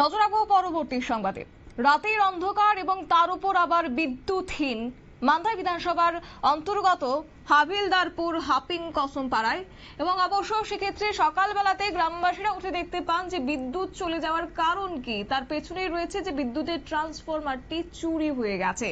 নজর রাখব পরবর্তী সংবাদে। রাতের অন্ধকার এবং তার উপর আবার বিদ্যুৎহীন। মান্দাই বিধানসভার অন্তর্গত হাবিলদারপুর হাপিং কসম পাড়ায় এবং অবশ্য সেক্ষেত্রে সকালবেলাতে গ্রামবাসীরা উঠে দেখতে পান যে বিদ্যুৎ চলে যাওয়ার কারণ কি। তার পেছনেই রয়েছে যে বিদ্যুতের ট্রান্সফরমারটি চুরি হয়ে গেছে।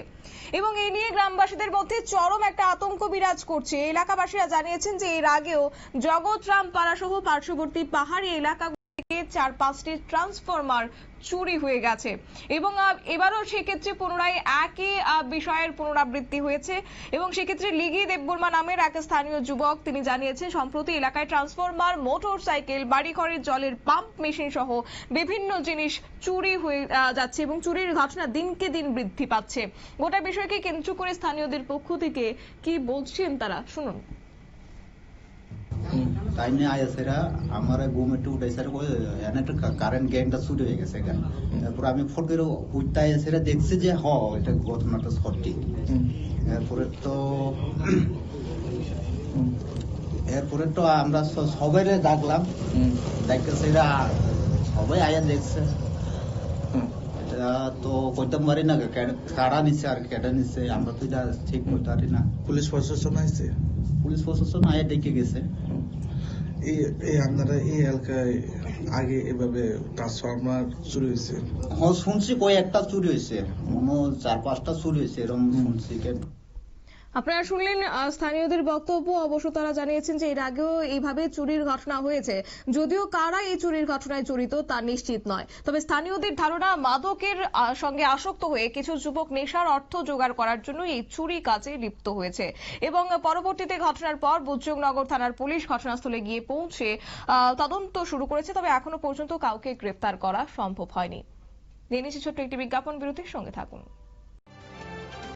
এবং এই নিয়ে গ্রামবাসীদের মধ্যে চরম একটা আতঙ্ক বিরাজ করছে। এলাকাবাসীরা জানিয়েছেন যে এর আগেও জগৎরাম পাড়া সহ পার্শ্ববর্তী পাহাড়ি এলাকা থেকে চার পাঁচটি ট্রান্সফরমার চুরি হয়ে গেছে। এবং এবারও সেক্ষেত্রে পুনরায় একই বিষয়ের পুনরাবৃত্তি হয়েছে। এবং সেক্ষেত্রে লিগি দেববর্মা নামের এক স্থানীয় যুবক তিনি জানিয়েছেন, সম্প্রতি এলাকায় ট্রান্সফরমার মোটর সাইকেল বাড়িঘরের জলের পাম্প মেশিন সহ বিভিন্ন জিনিস চুরি হয়ে যাচ্ছে এবং চুরির ঘটনা দিনকে দিন বৃদ্ধি পাচ্ছে। গোটা বিষয়কে কেন্দ্র করে স্থানীয়দের পক্ষ থেকে কি বলছেন তারা? শুনুন। তাই নিয়ে আইএসেরা আমার ঘুম একটু উঠেছে এনে একটু কারেন্ট গেমটা শুরু হয়ে গেছে গা। তারপর আমি ফোন করে উঠতে আইএসেরা দেখছি যে হ এটা ঘটনাটা সঠিক। এরপরে তো এরপরে তো আমরা সবাই ডাকলাম। দেখতেছে এরা সবাই আয়া দেখছে। এটা তো কইতে পারি না কারা নিচ্ছে আর কেটে নিচ্ছে আমরা তো এটা ঠিক করতে পারি না। পুলিশ প্রশাসন আছে পুলিশ প্রশাসন আয়া ডেকে গেছে। এই আপনারা এই এলাকায় আগে এভাবে ট্রান্সফরমার চুরি হয়েছে? হ্যাঁ শুনছি কয়েকটা একটা চুরি হয়েছে। মনে চার পাঁচটা চুরি হয়েছে এরকম শুনছি। আপনারা শুনলেন স্থানীয়দের বক্তব্য। অবশ্য তারা জানিয়েছেন যে এর আগেও এইভাবে চুরির ঘটনা হয়েছে। যদিও কারা এই চুরির ঘটনায় জড়িত তা নিশ্চিত নয়। তবে স্থানীয়দের ধারণা, মাদকের সঙ্গে আসক্ত হয়ে কিছু যুবক নেশার অর্থ জোগাড় করার জন্য এই চুরি কাজে লিপ্ত হয়েছে। এবং পরবর্তীতে ঘটনার পর বুজরুগনগর থানার পুলিশ ঘটনাস্থলে গিয়ে পৌঁছে তদন্ত শুরু করেছে। তবে এখনও পর্যন্ত কাউকে গ্রেফতার করা সম্ভব হয়নি। নিয়ে নিচ্ছি ছোট্ট একটি বিজ্ঞাপন বিরতির সঙ্গে থাকুন।